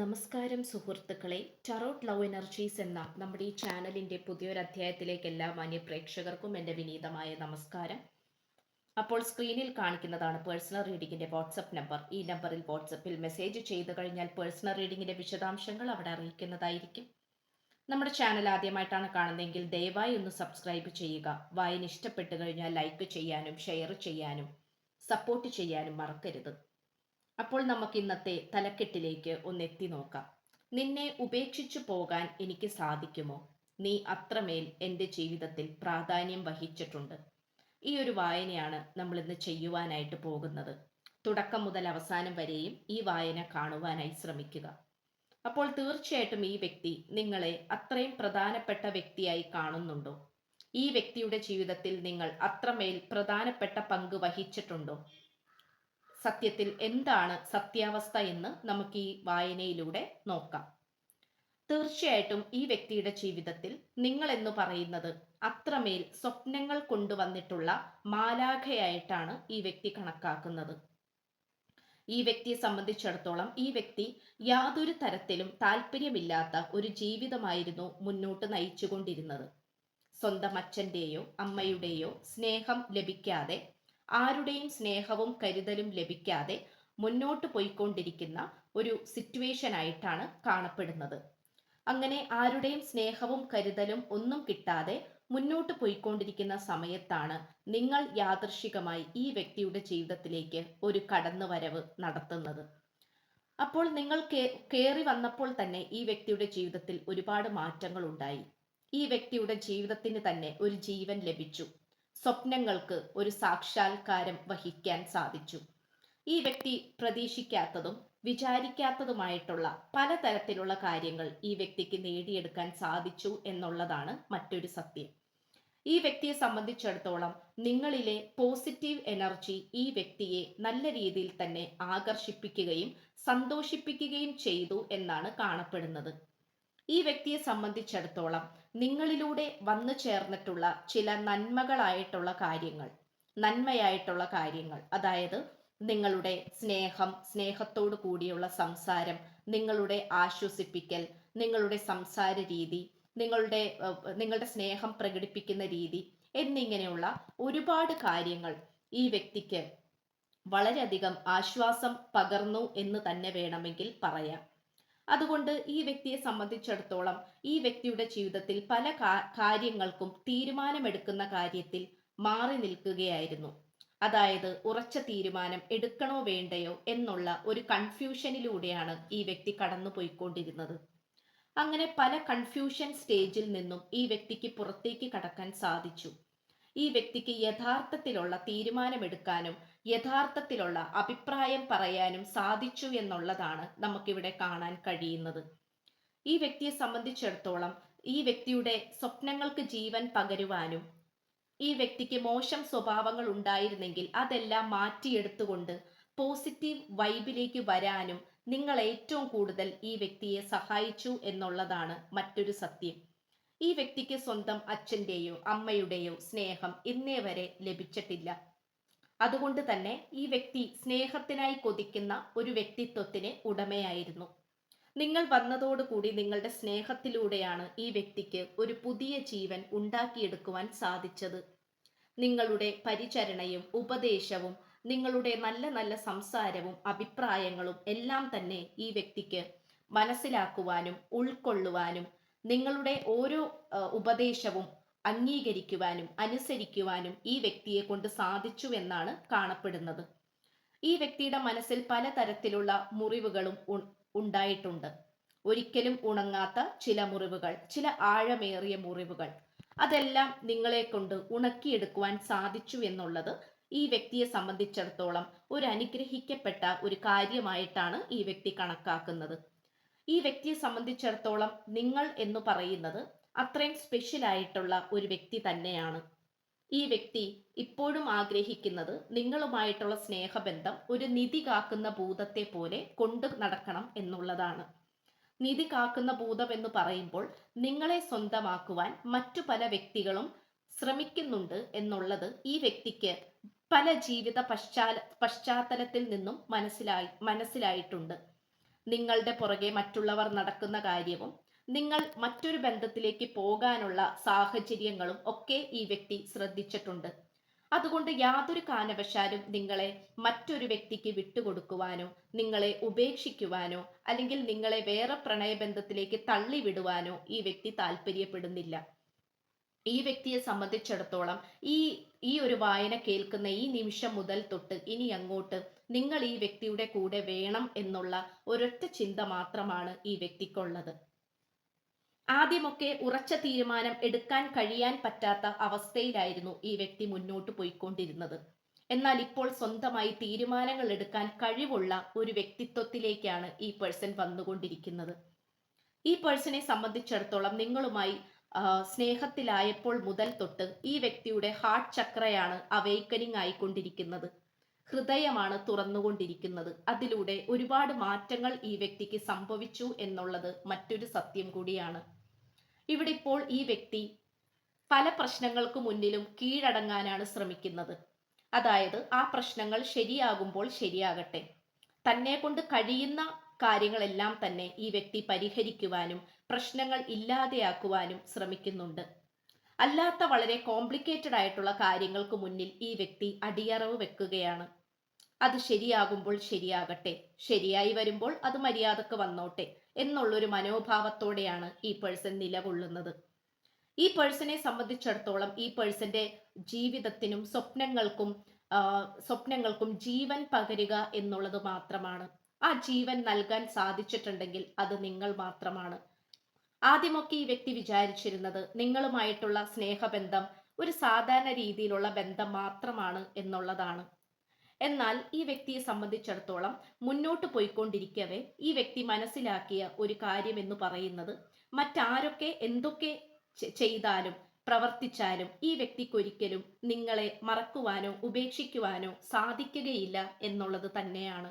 നമസ്കാരം സുഹൃത്തുക്കളെ. Tarot love energies എന്ന നമ്മുടെ ഈ ചാനലിന്റെ പുതിയൊരു അധ്യായത്തിലേക്ക് എല്ലാ മാന്യ പ്രേക്ഷകർക്കും എന്റെ വിനീതമായ നമസ്കാരം. അപ്പോൾ സ്ക്രീനിൽ കാണിക്കുന്നതാണ് പേഴ്സണൽ റീഡിങ്ങിന്റെ വാട്സപ്പ് നമ്പർ ഈ നമ്പറിൽ വാട്സപ്പിൽ മെസ്സേജ് ചെയ്തു കഴിഞ്ഞാൽ പേഴ്സണൽ റീഡിങ്ങിന്റെ വിശദാംശങ്ങൾ അവിടെ അറിയിക്കുന്നതായിരിക്കും. നമ്മുടെ ചാനൽ ആദ്യമായിട്ടാണ് കാണുന്നതെങ്കിൽ ദയവായി ഒന്ന് സബ്സ്ക്രൈബ് ചെയ്യുക. വായന ഇഷ്ടപ്പെട്ടു കഴിഞ്ഞാൽ ലൈക്ക് ചെയ്യാനും ഷെയർ ചെയ്യാനും സപ്പോർട്ട് ചെയ്യാനും മറക്കരുത്. അപ്പോൾ നമുക്ക് ഇന്നത്തെ തലക്കെട്ടിലേക്ക് ഒന്ന് എത്തി നോക്കാം. നിന്നെ ഉപേക്ഷിച്ചു പോകാൻ എനിക്ക് സാധിക്കുമോ? നീ അത്രമേൽ എന്റെ ജീവിതത്തിൽ പ്രാധാന്യം വഹിച്ചിട്ടുണ്ട്. ഈ ഒരു വായനയാണ് നമ്മൾ ഇന്ന് ചെയ്യുവാനായിട്ട് പോകുന്നത്. തുടക്കം മുതൽ അവസാനം വരെയും ഈ വായന കാണുവാനായി ശ്രമിക്കുക. അപ്പോൾ തീർച്ചയായിട്ടും ഈ വ്യക്തി നിങ്ങളെ അത്രയും പ്രധാനപ്പെട്ട വ്യക്തിയായി കാണുന്നുണ്ടോ? ഈ വ്യക്തിയുടെ ജീവിതത്തിൽ നിങ്ങൾ അത്രമേൽ പ്രധാനപ്പെട്ട പങ്ക് വഹിച്ചിട്ടുണ്ടോ? സത്യത്തിൽ എന്താണ് സത്യാവസ്ഥ എന്ന് നമുക്ക് ഈ വായനയിലൂടെ നോക്കാം. തീർച്ചയായിട്ടും ഈ വ്യക്തിയുടെ ജീവിതത്തിൽ നിങ്ങൾ എന്ന് പറയുന്നത് അത്രമേൽ സ്വപ്നങ്ങൾ കൊണ്ടുവന്നിട്ടുള്ള മാലാഖയായിട്ടാണ് ഈ വ്യക്തി കണക്കാക്കുന്നത്. ഈ വ്യക്തിയെ സംബന്ധിച്ചിടത്തോളം ഈ വ്യക്തി യാതൊരു തരത്തിലും താല്പര്യമില്ലാത്ത ഒരു ജീവിതമായിരുന്നു മുന്നോട്ട് നയിച്ചുകൊണ്ടിരുന്നത്. സ്വന്തം അച്ഛന്റെയോ അമ്മയുടെയോ സ്നേഹം ലഭിക്കാതെ ആരുടെയും സ്നേഹവും കരുതലും ലഭിക്കാതെ മുന്നോട്ട് പോയിക്കൊണ്ടിരിക്കുന്ന ഒരു സിറ്റുവേഷൻ ആയിട്ടാണ് കാണപ്പെടുന്നത്. അങ്ങനെ ആരുടെയും സ്നേഹവും കരുതലും ഒന്നും കിട്ടാതെ മുന്നോട്ട് പോയിക്കൊണ്ടിരിക്കുന്ന സമയത്താണ് നിങ്ങൾ യാദർശികമായി ഈ വ്യക്തിയുടെ ജീവിതത്തിലേക്ക് ഒരു കടന്നുവരവ് നടത്തുന്നത്. അപ്പോൾ നിങ്ങൾ കയറി വന്നപ്പോൾ തന്നെ ഈ വ്യക്തിയുടെ ജീവിതത്തിൽ ഒരുപാട് മാറ്റങ്ങൾ ഉണ്ടായി ഈ വ്യക്തിയുടെ ജീവിതത്തിന് തന്നെ ഒരു ജീവൻ ലഭിച്ചു. സ്വപ്നങ്ങൾക്ക് ഒരു സാക്ഷാത്കാരം വഹിക്കാൻ സാധിച്ചു. ഈ വ്യക്തി പ്രതീക്ഷിക്കാത്തതും വിചാരിക്കാത്തതുമായിട്ടുള്ള പലതരത്തിലുള്ള കാര്യങ്ങൾ ഈ വ്യക്തിക്ക് നേടിയെടുക്കാൻ സാധിച്ചു എന്നുള്ളതാണ് മറ്റൊരു സത്യം. ഈ വ്യക്തിയെ സംബന്ധിച്ചിടത്തോളം നിങ്ങളിലെ പോസിറ്റീവ് എനർജി ഈ വ്യക്തിയെ നല്ല രീതിയിൽ തന്നെ ആകർഷിപ്പിക്കുകയും സന്തോഷിപ്പിക്കുകയും ചെയ്തു എന്നാണ് കാണപ്പെടുന്നത്. ഈ വ്യക്തിയെ സംബന്ധിച്ചിടത്തോളം നിങ്ങളിലൂടെ വന്നു ചേർന്നിട്ടുള്ള ചില നന്മകളായിട്ടുള്ള കാര്യങ്ങൾ നന്മയായിട്ടുള്ള കാര്യങ്ങൾ. അതായത് നിങ്ങളുടെ സ്നേഹം സ്നേഹത്തോടു കൂടിയുള്ള സംസാരം നിങ്ങളുടെ ആശ്വസിപ്പിക്കൽ നിങ്ങളുടെ സംസാര രീതി നിങ്ങളുടെ നിങ്ങളുടെ സ്നേഹം പ്രകടിപ്പിക്കുന്ന രീതി എന്നിങ്ങനെയുള്ള ഒരുപാട് കാര്യങ്ങൾ ഈ വ്യക്തിക്ക് വളരെയധികം ആശ്വാസം പകർന്നു എന്ന് തന്നെ വേണമെങ്കിൽ പറയാം. അതുകൊണ്ട് ഈ വ്യക്തിയെ സംബന്ധിച്ചിടത്തോളം ഈ വ്യക്തിയുടെ ജീവിതത്തിൽ പല കാര്യങ്ങൾക്കും തീരുമാനമെടുക്കുന്ന കാര്യത്തിൽ മാറി നിൽക്കുകയായിരുന്നു. അതായത് ഉറച്ച തീരുമാനം എടുക്കണോ വേണ്ടയോ എന്നുള്ള ഒരു കൺഫ്യൂഷനിലൂടെയാണ് ഈ വ്യക്തി കടന്നുപോയിക്കൊണ്ടിരുന്നത്. അങ്ങനെ പല കൺഫ്യൂഷൻ സ്റ്റേജിൽ നിന്നും ഈ വ്യക്തിക്ക് പുറത്തേക്ക് കടക്കാൻ സാധിച്ചു. ഈ വ്യക്തിക്ക് യഥാർത്ഥത്തിലുള്ള തീരുമാനമെടുക്കാനും യഥാർത്ഥത്തിലുള്ള അഭിപ്രായം പറയാനും സാധിച്ചു എന്നുള്ളതാണ് നമുക്കിവിടെ കാണാൻ കഴിയുന്നത്. ഈ വ്യക്തിയെ സംബന്ധിച്ചിടത്തോളം ഈ വ്യക്തിയുടെ സ്വപ്നങ്ങൾക്ക് ജീവൻ പകരുവാനും ഈ വ്യക്തിക്ക് മോശം സ്വഭാവങ്ങൾ ഉണ്ടായിരുന്നെങ്കിൽ അതെല്ലാം മാറ്റിയെടുത്തുകൊണ്ട് പോസിറ്റീവ് വൈബിലേക്ക് വരാനും നിങ്ങൾ ഏറ്റവും കൂടുതൽ ഈ വ്യക്തിയെ സഹായിച്ചു എന്നുള്ളതാണ് മറ്റൊരു സത്യം. ഈ വ്യക്തിക്ക് സ്വന്തം അച്ഛന്റെയോ അമ്മയുടെയോ സ്നേഹം ഇന്നേ വരെ ലഭിച്ചിട്ടില്ല. അതുകൊണ്ട് തന്നെ ഈ വ്യക്തി സ്നേഹത്തിനായി കൊതിക്കുന്ന ഒരു വ്യക്തിത്വത്തിന് ഉടമയായിരുന്നു. നിങ്ങൾ വന്നതോടുകൂടി നിങ്ങളുടെ സ്നേഹത്തിലൂടെയാണ് ഈ വ്യക്തിക്ക് ഒരു പുതിയ ജീവൻ ഉണ്ടാക്കിയെടുക്കുവാൻ സാധിച്ചത്. നിങ്ങളുടെ പരിചരണയും ഉപദേശവും നിങ്ങളുടെ നല്ല നല്ല സംസാരവും അഭിപ്രായങ്ങളും എല്ലാം തന്നെ ഈ വ്യക്തിക്ക് മനസ്സിലാക്കുവാനും ഉൾക്കൊള്ളുവാനും നിങ്ങളുടെ ഓരോ ഉപദേശവും അംഗീകരിക്കുവാനും അനുസരിക്കുവാനും ഈ വ്യക്തിയെ കൊണ്ട് സാധിച്ചു എന്നാണ് കാണപ്പെടുന്നത്. ഈ വ്യക്തിയുടെ മനസ്സിൽ പലതരത്തിലുള്ള മുറിവുകളും ഉണ്ടായിട്ടുണ്ട്. ഒരിക്കലും ഉണങ്ങാത്ത ചില മുറിവുകൾ ചില ആഴമേറിയ മുറിവുകൾ. അതെല്ലാം നിങ്ങളെ കൊണ്ട് ഉണക്കിയെടുക്കുവാൻ സാധിച്ചു എന്നുള്ളത് ഈ വ്യക്തിയെ സംബന്ധിച്ചിടത്തോളം ഒരു അനുഗ്രഹിക്കപ്പെട്ട ഒരു കാര്യമായിട്ടാണ് ഈ വ്യക്തി കണക്കാക്കുന്നത്. ഈ വ്യക്തിയെ സംബന്ധിച്ചിടത്തോളം നിങ്ങൾ എന്ന് പറയുന്നത് അത്രയും സ്പെഷ്യൽ ആയിട്ടുള്ള ഒരു വ്യക്തി തന്നെയാണ്. ഈ വ്യക്തി ഇപ്പോഴും ആഗ്രഹിക്കുന്നത് നിങ്ങളുമായിട്ടുള്ള സ്നേഹബന്ധം ഒരു നിധി കാക്കുന്ന ഭൂതത്തെ പോലെ കൊണ്ടു നടക്കണം എന്നുള്ളതാണ്. നിധി കാക്കുന്ന ഭൂതം എന്ന് പറയുമ്പോൾ നിങ്ങളെ സ്വന്തമാക്കുവാൻ മറ്റു പല വ്യക്തികളും ശ്രമിക്കുന്നുണ്ട് എന്നുള്ളത് ഈ വ്യക്തിക്ക് പല ജീവിത പശ്ചാല പശ്ചാത്തലത്തിൽ നിന്നും മനസ്സിലായി മനസ്സിലായിട്ടുണ്ട്. നിങ്ങളുടെ പുറകെ മറ്റുള്ളവർ നടക്കുന്ന കാര്യവും നിങ്ങൾ മറ്റൊരു ബന്ധത്തിലേക്ക് പോകാനുള്ള സാഹചര്യങ്ങളും ഒക്കെ ഈ വ്യക്തി ശ്രദ്ധിച്ചിട്ടുണ്ട്. അതുകൊണ്ട് യാതൊരു കാരണവശാലും നിങ്ങളെ മറ്റൊരു വ്യക്തിക്ക് വിട്ടുകൊടുക്കുവാനോ നിങ്ങളെ ഉപേക്ഷിക്കുവാനോ അല്ലെങ്കിൽ നിങ്ങളെ വേറെ പ്രണയബന്ധത്തിലേക്ക് തള്ളിവിടുവാനോ ഈ വ്യക്തി താല്പര്യപ്പെടുന്നില്ല. ഈ വ്യക്തിയെ സംബന്ധിച്ചിടത്തോളം ഈ ഈ ഒരു വായന കേൾക്കുന്ന ഈ നിമിഷം മുതൽ തൊട്ട് ഇനി അങ്ങോട്ട് നിങ്ങൾ ഈ വ്യക്തിയുടെ കൂടെ വേണം എന്നുള്ള ഒരൊറ്റ ചിന്ത മാത്രമാണ് ഈ വ്യക്തിക്കുള്ളത്. ആദ്യമൊക്കെ ഉറച്ച തീരുമാനം എടുക്കാൻ കഴിയാൻ പറ്റാത്ത അവസ്ഥയിലായിരുന്നു ഈ വ്യക്തി മുന്നോട്ട് പോയിക്കൊണ്ടിരുന്നത്. എന്നാൽ ഇപ്പോൾ സ്വന്തമായി തീരുമാനങ്ങൾ എടുക്കാൻ കഴിവുള്ള ഒരു വ്യക്തിത്വത്തിലേക്കാണ് ഈ പേഴ്സൺ വന്നുകൊണ്ടിരിക്കുന്നത്. ഈ പേഴ്സണെ സംബന്ധിച്ചിടത്തോളം നിങ്ങളുമായി സ്നേഹത്തിലായപ്പോൾ മുതൽ തൊട്ട് ഈ വ്യക്തിയുടെ ഹാർട്ട് ചക്രയാണ് അവേക്കനിങ് ആയിക്കൊണ്ടിരിക്കുന്നത്. ഹൃദയമാണ് തുറന്നുകൊണ്ടിരിക്കുന്നത്. അതിലൂടെ ഒരുപാട് മാറ്റങ്ങൾ ഈ വ്യക്തിക്ക് സംഭവിച്ചു എന്നുള്ളത് മറ്റൊരു സത്യം കൂടിയാണ്. ഇവിടെ ഇപ്പോൾ ഈ വ്യക്തി പല പ്രശ്നങ്ങൾക്ക് മുന്നിലും കീഴടങ്ങാനാണ് ശ്രമിക്കുന്നത്. അതായത് ആ പ്രശ്നങ്ങൾ ശരിയാകുമ്പോൾ ശരിയാകട്ടെ. തന്നെ കൊണ്ട് കഴിയുന്ന കാര്യങ്ങളെല്ലാം തന്നെ ഈ വ്യക്തി പരിഹരിക്കുവാനും പ്രശ്നങ്ങൾ ഇല്ലാതെയാക്കുവാനും ശ്രമിക്കുന്നുണ്ട്. അല്ലാത്ത വളരെ കോംപ്ലിക്കേറ്റഡ് ആയിട്ടുള്ള കാര്യങ്ങൾക്ക് മുന്നിൽ ഈ വ്യക്തി അടിയറവ് വെക്കുകയാണ്. അത് ശരിയാകുമ്പോൾ ശരിയാകട്ടെ ശരിയായി വരുമ്പോൾ അത് മര്യാദയ്ക്ക് വന്നോട്ടെ എന്നുള്ളൊരു മനോഭാവത്തോടെയാണ് ഈ പേഴ്സൺ നിലകൊള്ളുന്നത്. ഈ പേഴ്സണെ സംബന്ധിച്ചിടത്തോളം ഈ പേഴ്സന്റെ ജീവിതത്തിനും സ്വപ്നങ്ങൾക്കും സ്വപ്നങ്ങൾക്കും ജീവൻ പകരുക എന്നുള്ളത് മാത്രമാണ്. ആ ജീവൻ നൽകാൻ സാധിച്ചിട്ടുണ്ടെങ്കിൽ അത് നിങ്ങൾ മാത്രമാണ്. ആദ്യമൊക്കെ ഈ വ്യക്തി വിചാരിച്ചിരുന്നത് നിങ്ങളുമായിട്ടുള്ള സ്നേഹബന്ധം ഒരു സാധാരണ രീതിയിലുള്ള ബന്ധം മാത്രമാണ് എന്നുള്ളതാണ്. എന്നാൽ ഈ വ്യക്തിയെ സംബന്ധിച്ചിടത്തോളം മുന്നോട്ട് പോയിക്കൊണ്ടിരിക്കവേ ഈ വ്യക്തി മനസ്സിലാക്കിയ ഒരു കാര്യം എന്ന് പറയുന്നത് മറ്റാരൊക്കെ എന്തൊക്കെ ചെയ്താലും പ്രവർത്തിച്ചാലും ഈ വ്യക്തിക്കൊരിക്കലും നിങ്ങളെ മറക്കുവാനോ ഉപേക്ഷിക്കുവാനോ സാധിക്കുകയില്ല എന്നുള്ളത് തന്നെയാണ്.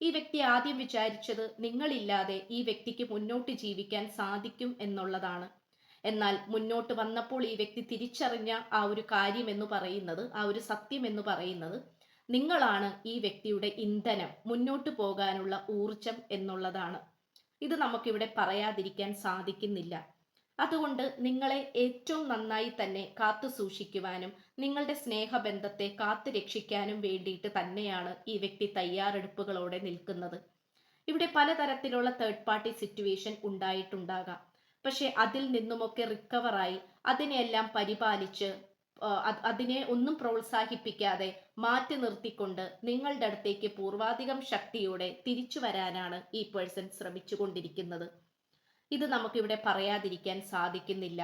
ഈ വ്യക്തി ആദ്യം വിചാരിച്ചത് നിങ്ങളില്ലാതെ ഈ വ്യക്തിക്ക് മുന്നോട്ട് ജീവിക്കാൻ സാധിക്കും എന്നുള്ളതാണ്. എന്നാൽ മുന്നോട്ട് വന്നപ്പോൾ ഈ വ്യക്തി തിരിച്ചറിഞ്ഞ ആ ഒരു കാര്യം എന്ന് പറയുന്നത് ആ ഒരു സത്യം എന്ന് പറയുന്നത് നിങ്ങളാണ് ഈ വ്യക്തിയുടെ ഇന്ധനം മുന്നോട്ട് പോകാനുള്ള ഊർജം എന്നുള്ളതാണ്. ഇത് നമുക്കിവിടെ പറയാതിരിക്കാൻ സാധിക്കുന്നില്ല. അതുകൊണ്ട് നിങ്ങളെ ഏറ്റവും നന്നായി തന്നെ കാത്തു സൂക്ഷിക്കുവാനും നിങ്ങളുടെ സ്നേഹബന്ധത്തെ കാത്തു രക്ഷിക്കാനും വേണ്ടിയിട്ട് തന്നെയാണ് ഈ വ്യക്തി തയ്യാറെടുപ്പുകളോടെ നിൽക്കുന്നത്. ഇവിടെ പലതരത്തിലുള്ള തേർഡ് പാർട്ടി സിറ്റുവേഷൻ ഉണ്ടായിട്ടുണ്ടാകാം. പക്ഷെ അതിൽ നിന്നുമൊക്കെ റിക്കവറായി അതിനെയെല്ലാം പരിപാലിച്ച് അതിനെ ഒന്നും പ്രോത്സാഹിപ്പിക്കാതെ മാറ്റി നിർത്തിക്കൊണ്ട് നിങ്ങളുടെ അടുത്തേക്ക് പൂർവാധികം ശക്തിയോടെ തിരിച്ചു വരാനാണ് ഈ പേഴ്സൺ ശ്രമിച്ചുകൊണ്ടിരിക്കുന്നത്. ഇത് നമുക്കിവിടെ പറയാതിരിക്കാൻ സാധിക്കുന്നില്ല.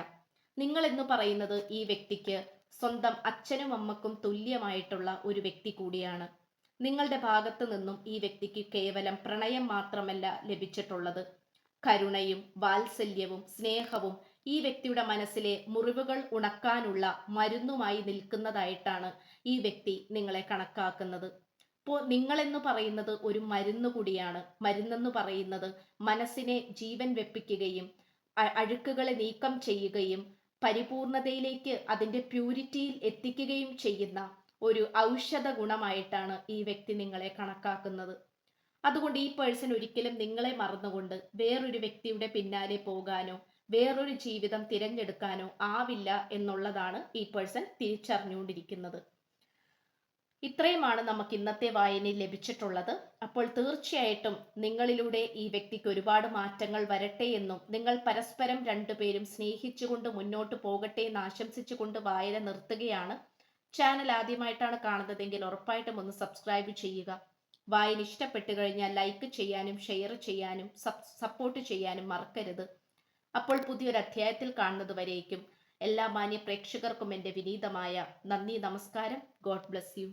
നിങ്ങൾ എന്ന് പറയുന്നത് ഈ വ്യക്തിക്ക് സ്വന്തം അച്ഛനും അമ്മക്കും തുല്യമായിട്ടുള്ള ഒരു വ്യക്തി കൂടിയാണ്. നിങ്ങളുടെ ഭാഗത്തു നിന്നും ഈ വ്യക്തിക്ക് കേവലം പ്രണയം മാത്രമല്ല ലഭിച്ചിട്ടുള്ളത്. കരുണയും വാത്സല്യവും സ്നേഹവും ഈ വ്യക്തിയുടെ മനസ്സിലെ മുറിവുകൾ ഉണക്കാനുള്ള മരുന്നുമായി നിൽക്കുന്നതായിട്ടാണ് ഈ വ്യക്തി നിങ്ങളെ കണക്കാക്കുന്നത്. ഇപ്പോൾ നിങ്ങളെന്ന് പറയുന്നത് ഒരു മരുന്ന് കൂടിയാണ്. മരുന്നെന്ന് പറയുന്നത് മനസ്സിനെ ജീവൻ വെപ്പിക്കുകയും അഴുക്കുകളെ നീക്കം ചെയ്യുകയും പരിപൂർണതയിലേക്ക് അതിന്റെ പ്യൂരിറ്റിയിൽ എത്തിക്കുകയും ചെയ്യുന്ന ഒരു ഔഷധ ഗുണമായിട്ടാണ് ഈ വ്യക്തി നിങ്ങളെ കണക്കാക്കുന്നത്. അതുകൊണ്ട് ഈ പേഴ്സൺ ഒരിക്കലും നിങ്ങളെ മറന്നുകൊണ്ട് വേറൊരു വ്യക്തിയുടെ പിന്നാലെ പോകാനോ വേറൊരു ജീവിതം തിരഞ്ഞെടുക്കാനോ ആവില്ല എന്നുള്ളതാണ് ഈ പേഴ്സൺ തിരിച്ചറിഞ്ഞുകൊണ്ടിരിക്കുന്നത്. ഇത്രയുമാണ് നമുക്ക് ഇന്നത്തെ വായനയിൽ ലഭിച്ചിട്ടുള്ളത്. അപ്പോൾ തീർച്ചയായിട്ടും നിങ്ങളിലൂടെ ഈ വ്യക്തിക്ക് ഒരുപാട് മാറ്റങ്ങൾ വരട്ടെ എന്നും നിങ്ങൾ പരസ്പരം രണ്ടുപേരും സ്നേഹിച്ചുകൊണ്ട് മുന്നോട്ട് പോകട്ടെ എന്ന് ആശംസിച്ചുകൊണ്ട് വായന നിർത്തുകയാണ്. ചാനൽ ആദ്യമായിട്ടാണ് കാണുന്നതെങ്കിൽ ഉറപ്പായിട്ടും ഒന്ന് സബ്സ്ക്രൈബ് ചെയ്യുക. വായന ഇഷ്ടപ്പെട്ടു കഴിഞ്ഞാൽ ലൈക്ക് ചെയ്യാനും ഷെയർ ചെയ്യാനും സപ്പോർട്ട് ചെയ്യാനും മറക്കരുത്. അപ്പോൾ പുതിയൊരു അധ്യായത്തിൽ കാണുന്നത് വരേക്കും എല്ലാ മാന്യ പ്രേക്ഷകർക്കും എന്റെ വിനീതമായ നന്ദി നമസ്കാരം. God bless you.